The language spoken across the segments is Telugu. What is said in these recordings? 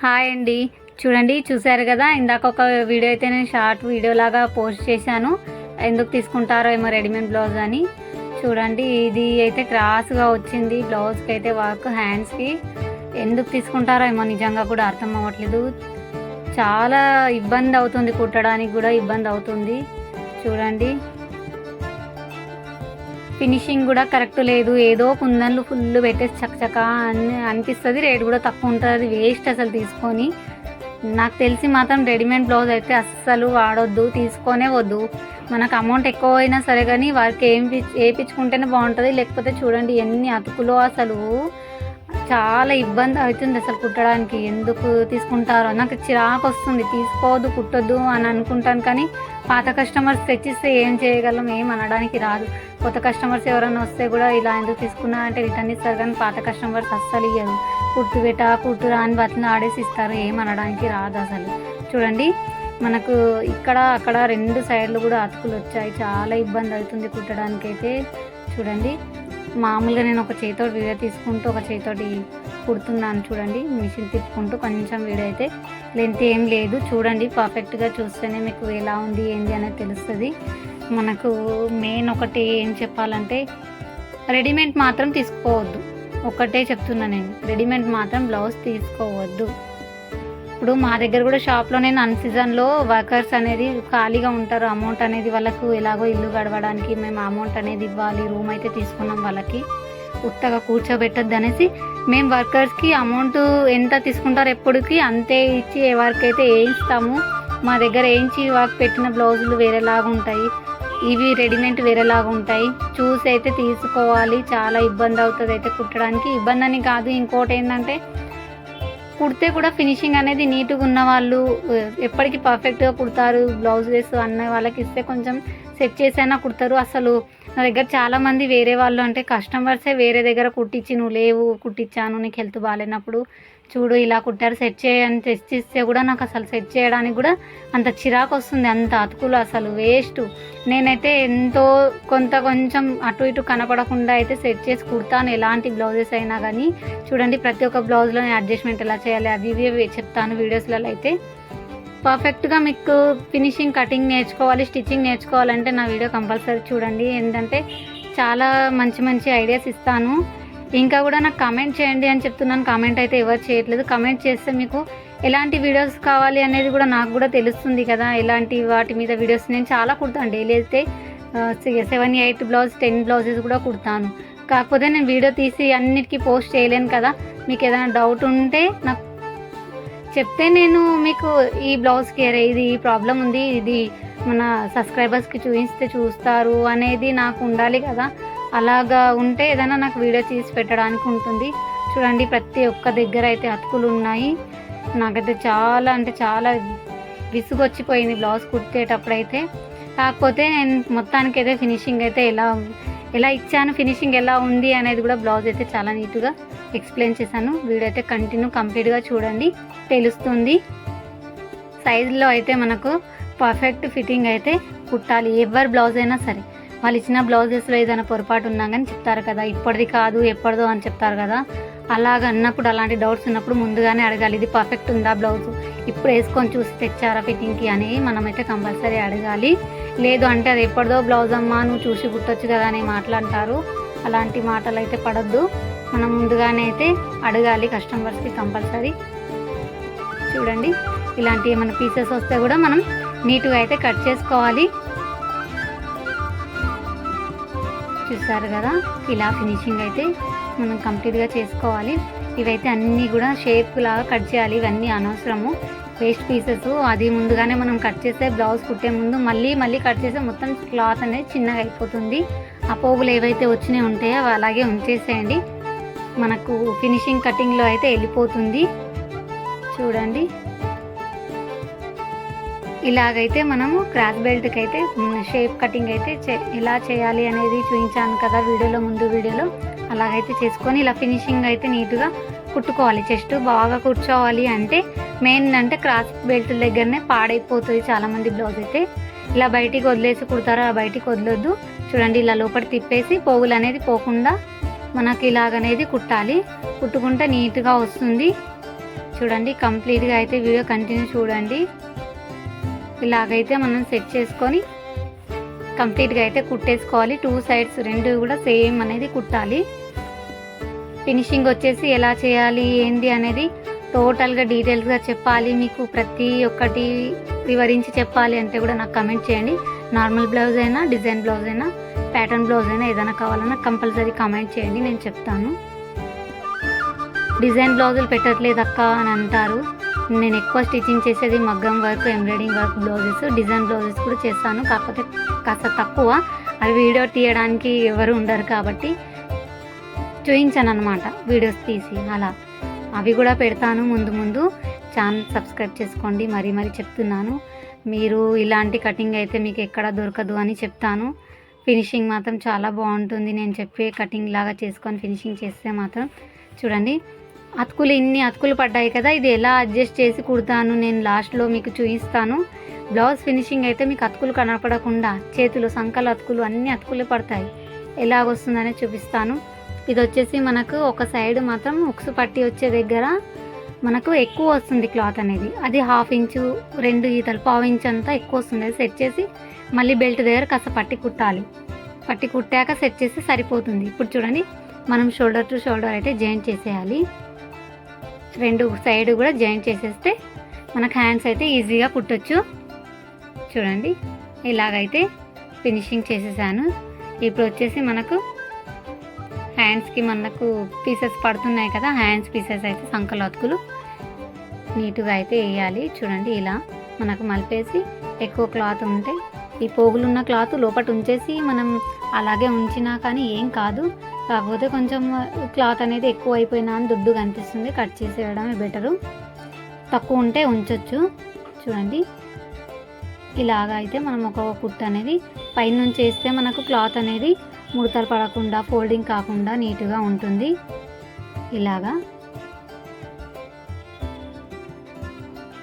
హాయ్ అండి. చూడండి చూసారు కదా ఇందాక ఒక వీడియో అయితే నేను షార్ట్ వీడియో లాగా పోస్ట్ చేశాను. ఎందుకు తీసుకుంటారో ఏమో రెడీమేడ్ బ్లౌజ్ అని. చూడండి ఇది అయితే క్రాస్గా వచ్చింది. బ్లౌజ్కి అయితే వర్క్ హ్యాండ్స్కి ఎందుకు తీసుకుంటారో ఏమో నిజంగా కూడా అర్థం అవ్వట్లేదు. చాలా ఇబ్బంది అవుతుంది కుట్టడానికి కూడా ఇబ్బంది అవుతుంది. చూడండి. ఫినిషింగ్ కూడా కరెక్ట్ లేదు. ఏదో కుందన్లు ఫుల్ పెట్టేసి చకచక అని అనిపిస్తుంది. రేట్ కూడా తక్కువ ఉంటుంది. వేస్ట్ అసలు తీసుకొని. నాకు తెలిసి మాత్రం రెడీమేడ్ బ్లౌజ్ అయితే అస్సలు వాడొద్దు. తీసుకొనే వద్దు. మనకు అమౌంట్ ఎక్కువ అయినా సరే కానీ వారికి ఏం వేయించుకుంటేనే బాగుంటుంది. లేకపోతే చూడండి ఎన్ని అతుకులో అసలు చాలా ఇబ్బంది అవుతుంది అసలు కుట్టడానికి. ఎందుకు తీసుకుంటారో? నాకు చిరాకు వస్తుంది. తీసుకోవద్దు కుట్టొద్దు అని అనుకుంటాను కానీ పాత కస్టమర్స్ తెచ్చిస్తే ఏం చేయగలం ఏం అనడానికి రాదు. కొత్త కస్టమర్స్ ఎవరైనా వస్తే కూడా ఇలా ఎందుకు తీసుకున్నా అంటే రిటర్న్ ఇస్తారు కానీ పాత కస్టమర్స్ అస్సలు ఇయ్యరు. కుట్టు పెట్ట కుట్టు అని బతిని ఆడేసి ఇస్తారు. ఏం అనడానికి రాదు అసలు. చూడండి మనకు ఇక్కడ అక్కడ రెండు సైడ్లు కూడా అతుకులు వచ్చాయి. చాలా ఇబ్బంది అవుతుంది కుట్టడానికి అయితే చూడండి మామూలుగా నేను ఒక చేతితోటి వీడియో తీసుకుంటూ ఒక చేతితోటి కుడుతున్నాను చూడండి. మిషన్ తిప్పుకుంటూ కొంచెం వీడియో అయితే లెంత్ ఏం లేదు. చూడండి పర్ఫెక్ట్గా చూస్తేనే మీకు ఎలా ఉంది ఏంది అనేది తెలుస్తుంది. మనకు మెయిన్ ఒకటి ఏం చెప్పాలంటే రెడీమేడ్ మాత్రం తీసుకోవద్దు. ఒకటే చెప్తున్నా నేను రెడీమేడ్ మాత్రం బ్లౌజ్ తీసుకోవద్దు. ఇప్పుడు మా దగ్గర కూడా షాప్లో నేను అన్ సీజన్లో వర్కర్స్ అనేది ఖాళీగా ఉంటారు. అమౌంట్ అనేది వాళ్ళకు ఎలాగో ఇల్లు గడవడానికి మేము అమౌంట్ అనేది ఇవ్వాలి రూమ్ అయితే తీసుకున్నాం వాళ్ళకి. ఉత్తగా కూర్చోబెట్టద్దు అనేసి మేము వర్కర్స్కి అమౌంట్ ఎంత తీసుకుంటారు ఎప్పటికీ అంతే ఇచ్చి ఏ వర్క్ అయితే వేయిస్తాము. మా దగ్గర వేయించి వర్క్ పెట్టిన బ్లౌజులు వేరేలాగా ఉంటాయి. ఇవి రెడీమేడ్ వేరేలాగా ఉంటాయి. చూసి అయితే తీసుకోవాలి. చాలా ఇబ్బంది అవుతుంది అయితే కుట్టడానికి. ఇబ్బంది అని కాదు. ఇంకోటి ఏంటంటే కుడితే కూడా ఫినిషింగ్ అనేది నీట్గా ఉన్న వాళ్ళు ఎప్పటికీ పర్ఫెక్ట్గా కుడతారు బ్లౌజెస్ అన్న వాళ్ళకి ఇస్తే కొంచెం సెట్ చేసైనా కుడతారు. అసలు నా దగ్గర చాలామంది వేరే వాళ్ళు అంటే కస్టమర్సే వేరే దగ్గర కుట్టించి నువ్వు లేవు కుట్టించాను నీకు హెల్త్ బాగాలేనప్పుడు చూడు ఇలా కుట్టారు సెట్ చేయని తెచ్చిస్తే కూడా నాకు అసలు సెట్ చేయడానికి కూడా అంత చిరాకు వస్తుంది అంత అతుకులు అసలు వేస్ట్ నేనైతే ఎంతో కొంత కొంచెం అటు ఇటు కనపడకుండా అయితే సెట్ చేసి కుడతాను ఎలాంటి బ్లౌజెస్ అయినా కానీ. చూడండి ప్రతి ఒక్క బ్లౌజ్లో అడ్జస్ట్మెంట్ ఎలా చేయాలి అవి ఇవి చెప్తాను వీడియోస్లలో అయితే. పర్ఫెక్ట్గా మీకు ఫినిషింగ్ కటింగ్ నేర్చుకోవాలి స్టిచ్చింగ్ నేర్చుకోవాలంటే నా వీడియో కంపల్సరీ చూడండి. ఏంటంటే చాలా మంచి మంచి ఐడియాస్ ఇస్తాను. ఇంకా కూడా నాకు కామెంట్ చేయండి అని చెప్తున్నాను. కామెంట్ అయితే ఎవరు చేయట్లేదు. కామెంట్ చేస్తే మీకు ఎలాంటి వీడియోస్ కావాలి అనేది కూడా నాకు కూడా తెలుస్తుంది కదా. ఎలాంటి వాటి మీద వీడియోస్ నేను చాలా కుడతాను. డైలీ అయితే seven eight blouse ten blouses కూడా కుడతాను. కాకపోతే నేను వీడియో తీసి అన్నిటికీ పోస్ట్ చేయలేను కదా. మీకు ఏదైనా డౌట్ ఉంటే నాకు చెప్తే నేను మీకు ఈ బ్లౌజ్కి కేర్ ఇది ఈ ప్రాబ్లం ఉంది. ఇది మన సబ్స్క్రైబర్స్కి చూపిస్తే చూస్తారు అనేది నాకు ఉండాలి కదా. అలాగా ఉంటే ఏదైనా నాకు వీడియో తీసి పెట్టడానికి ఉంటుంది. చూడండి ప్రతి ఒక్క దగ్గర అయితే అతుకులు ఉన్నాయి. నాకైతే చాలా అంటే చాలా విసుగొచ్చిపోయింది బ్లౌజ్ కుట్టేటప్పుడైతే. కాకపోతే నేను మొత్తానికి అయితే ఫినిషింగ్ అయితే ఎలా ఎలా ఇచ్చాను ఫినిషింగ్ ఎలా ఉంది అనేది కూడా బ్లౌజ్ అయితే చాలా నీట్గా ఎక్స్ప్లెయిన్ చేశాను. వీడియో అయితే కంటిన్యూ కంప్లీట్గా చూడండి. తెలుస్తుంది. సైజులో అయితే మనకు పర్ఫెక్ట్ ఫిట్టింగ్ అయితే కుట్టాలి. ఎవరి బ్లౌజ్ అయినా సరే. వాళ్ళు ఇచ్చిన బ్లౌజెస్లో ఏదైనా పొరపాటు ఉన్నా కానీ చెప్తారు కదా ఇప్పటిది కాదు ఎప్పటిదో అని చెప్తారు కదా. అలాగ అన్నప్పుడు అలాంటి డౌట్స్ ఉన్నప్పుడు ముందుగానే అడగాలి ఇది పర్ఫెక్ట్ ఉందా బ్లౌజ్? ఇప్పుడు వేసుకొని చూసి తెచ్చారా ఫిట్టింగ్కి అని మనమైతే కంపల్సరీ అడగాలి. లేదు అంటే అది ఎప్పటిదో బ్లౌజ్ అమ్మా నువ్వు చూసి గుర్తొచ్చు కదా అని మాట్లాంటారు అలాంటి మాటలు అయితే పడద్దు. మనం ముందుగానే అయితే అడగాలి కస్టమర్స్కి కంపల్సరీ. చూడండి ఇలాంటి ఏమైనా పీసెస్ వస్తే కూడా మనం నీట్గా అయితే కట్ చేసుకోవాలి. చూసారు కదా? ఇలా ఫినిషింగ్ అయితే మనం కంప్లీట్గా చేసుకోవాలి. ఇవైతే అన్నీ కూడా షేప్ లాగా కట్ చేయాలి. ఇవన్నీ అనవసరము. వేస్ట్ పీసెస్ అది ముందుగానే మనం కట్ చేస్తే బ్లౌజ్ కుట్టే ముందు మళ్ళీ మళ్ళీ కట్ చేస్తే మొత్తం క్లాత్ అనేది చిన్నగా అయిపోతుంది. ఆ పోగులు ఏవైతే వచ్చినాయి ఉంటాయో అవి అలాగే ఉంచేసేయండి. మనకు ఫినిషింగ్ కటింగ్లో అయితే వెళ్ళిపోతుంది. చూడండి. ఇలాగైతే మనము క్రాస్ బెల్ట్కి అయితే షేప్ కటింగ్ అయితే చే- ఎలా చేయాలి అనేది చూపించాను కదా వీడియోలో ముందు వీడియోలో. అలాగైతే చేసుకొని ఇలా ఫినిషింగ్ అయితే నీట్గా కుట్టుకోవాలి. చెస్ట్ బాగా కూర్చోవాలి అంటే మెయిన్ అంటే క్రాస్ బెల్ట్ దగ్గరనే పాడైపోతుంది చాలామంది బ్లౌజ్ అయితే. ఇలా బయటికి వదిలేసి కుడతారు? ఆ బయటికి వదలొద్దు. చూడండి ఇలా లోపల తిప్పేసి పోగులు అనేది పోకుండా మనకి ఇలాగనేది కుట్టాలి. కుట్టుకుంటే నీట్గా వస్తుంది. చూడండి కంప్లీట్గా అయితే వీడియో కంటిన్యూ చూడండి. ఇలాగైతే మనం సెట్ చేసుకొని కంప్లీట్గా అయితే కుట్టేసుకోవాలి. టూ సైడ్స్ రెండు కూడా సేమ్ అనేది కుట్టాలి. ఫినిషింగ్ వచ్చేసి ఎలా చేయాలి ఏంది అనేది టోటల్గా డీటెయిల్స్గా చెప్పాలి. మీకు ప్రతి ఒక్కటి వివరించి చెప్పాలి అంటే కూడా నాకు కమెంట్ చేయండి. నార్మల్ బ్లౌజ్ అయినా డిజైన్ బ్లౌజ్ అయినా ప్యాటర్న్ బ్లౌజ్ అయినా ఏదైనా కావాలన్నా కంపల్సరీ కమెంట్ చేయండి. నేను చెప్తాను. డిజైన్ బ్లౌజులు పెట్టట్లేదు అక్క అని అంటారు. నేను ఎక్కువ స్టిచ్చింగ్ చేసేది మగ్గం work embroidering work blouses design blouses కూడా చేస్తాను. కాకపోతే కాస్త తక్కువ. అవి వీడియో తీయడానికి ఎవరు ఉండరు కాబట్టి చూపించాను అనమాట వీడియోస్ తీసి అలా. అవి కూడా పెడతాను ముందు ముందు. ఛానల్ సబ్స్క్రైబ్ చేసుకోండి. మరీ మరీ చెప్తున్నాను. మీరు ఇలాంటి కటింగ్ అయితే మీకు ఎక్కడ దొరకదు అని చెప్తాను. ఫినిషింగ్ మాత్రం చాలా బాగుంటుంది. నేను చెప్పే కటింగ్ లాగా చేసుకొని ఫినిషింగ్ చేస్తే మాత్రం చూడండి. అతుకులు ఇన్ని అతుకులు పడ్డాయి కదా ఇది ఎలా అడ్జస్ట్ చేసి కుడతాను నేను లాస్ట్లో మీకు చూపిస్తాను. బ్లౌజ్ ఫినిషింగ్ అయితే మీకు అతుకులు కనపడకుండా చేతులు సంకల అతుకులు అన్ని అతుకులు పడతాయి. ఎలాగొస్తుందనే చూపిస్తాను. ఇది వచ్చేసి మనకు ఒక సైడ్ మాత్రం ఉక్సు పట్టి వచ్చే దగ్గర మనకు ఎక్కువ వస్తుంది క్లాత్ అనేది. అది హాఫ్ ఇంచు రెండు ఈతలు పావు ఇంచు అంతా ఎక్కువ వస్తుంది. అది సెట్ చేసి మళ్ళీ బెల్ట్ దగ్గర కాస్త పట్టి కుట్టాలి. పట్టి కుట్టాక సెట్ చేసి సరిపోతుంది. ఇప్పుడు చూడండి మనం షోల్డర్ టు షోల్డర్ అయితే జాయింట్ చేసేయాలి. రెండు సైడ్ కూడా జాయింట్ చేసేస్తే మనకు హ్యాండ్స్ అయితే ఈజీగా కుట్టొచ్చు. చూడండి ఇలాగైతే ఫినిషింగ్ చేసేసాను. ఇప్పుడు వచ్చేసి మనకు హ్యాండ్స్కి మనకు పీసెస్ పడుతున్నాయి కదా హ్యాండ్స్ పీసెస్ అయితే సంకలతుకులు నీట్గా అయితే వేయాలి. చూడండి ఇలా మనకు మలిపేసి ఎక్కువ క్లాత్ ఉంటే ఈ పోగులున్న క్లాత్ లోపల ఉంచేసి మనం అలాగే ఉంచినా కానీ ఏం కాదు. కాకపోతే కొంచెం క్లాత్ అనేది ఎక్కువ అయిపోయినా అని దుడ్డు కనిపిస్తుంది. కట్ చేసేయడమే బెటరు. తక్కువ ఉంటే ఉంచొచ్చు. చూడండి. ఇలాగ అయితే మనం ఒక కుట్టు అనేది పైనుంచి వేస్తే మనకు క్లాత్ అనేది ముడతలు పడకుండా ఫోల్డింగ్ కాకుండా నీట్గా ఉంటుంది. ఇలాగా.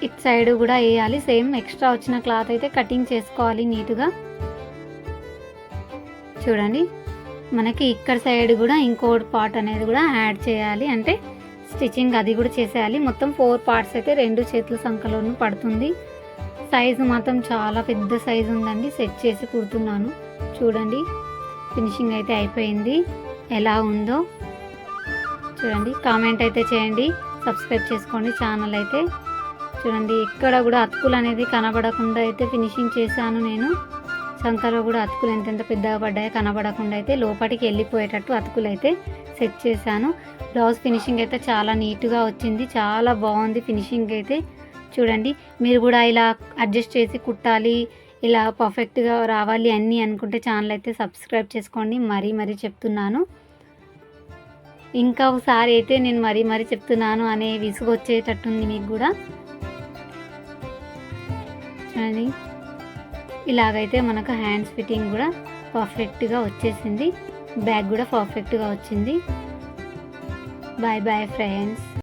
ఇట్ సైడ్ కూడా వేయాలి. సేమ్ ఎక్స్ట్రా వచ్చిన క్లాత్ అయితే కటింగ్ చేసుకోవాలి నీట్గా. చూడండి. మనకి ఇక్కడ సైడ్ కూడా ఇంకో పార్ట్ అనేది కూడా యాడ్ చేయాలి. అంటే స్టిచ్చింగ్ అది కూడా చేసేయాలి. మొత్తం ఫోర్ పార్ట్స్ అయితే రెండు చేతుల సంఖలోనూ పడుతుంది. సైజు మాత్రం చాలా పెద్ద సైజు ఉందండి. సెట్ చేసి కుడుతున్నాను. చూడండి. ఫినిషింగ్ అయితే అయిపోయింది. ఎలా ఉందో చూడండి. కామెంట్ అయితే చేయండి. సబ్స్క్రైబ్ చేసుకోండి ఛానల్ అయితే. చూడండి. ఇక్కడ కూడా అతుకులు అనేది కనబడకుండా అయితే ఫినిషింగ్ చేశాను నేను. సంకలో కూడా అతుకులు ఎంతెంత పెద్దగా పడ్డాయో కనబడకుండా అయితే లోపలికి వెళ్ళిపోయేటట్టు అతుకులు అయితే సెట్ చేశాను. బ్లౌజ్ ఫినిషింగ్ అయితే చాలా నీట్గా వచ్చింది. చాలా బాగుంది ఫినిషింగ్ అయితే. చూడండి మీరు కూడా ఇలా అడ్జస్ట్ చేసి కుట్టాలి ఇలా పర్ఫెక్ట్గా రావాలి అన్నీ అనుకుంటే ఛానల్ అయితే సబ్స్క్రైబ్ చేసుకోండి. మరీ మరీ చెప్తున్నాను. ఇంకా ఒకసారి అయితే నేను మరీ మరీ చెప్తున్నాను అనే విసుగు వచ్చేటట్టుంది మీకు కూడా. చూడండి. ఇలాగైతే మనకు హ్యాండ్స్ ఫిట్టింగ్ కూడా పర్ఫెక్ట్గా వచ్చేసింది. బ్యాగ్ కూడా పర్ఫెక్ట్గా వచ్చింది. Bye bye friends.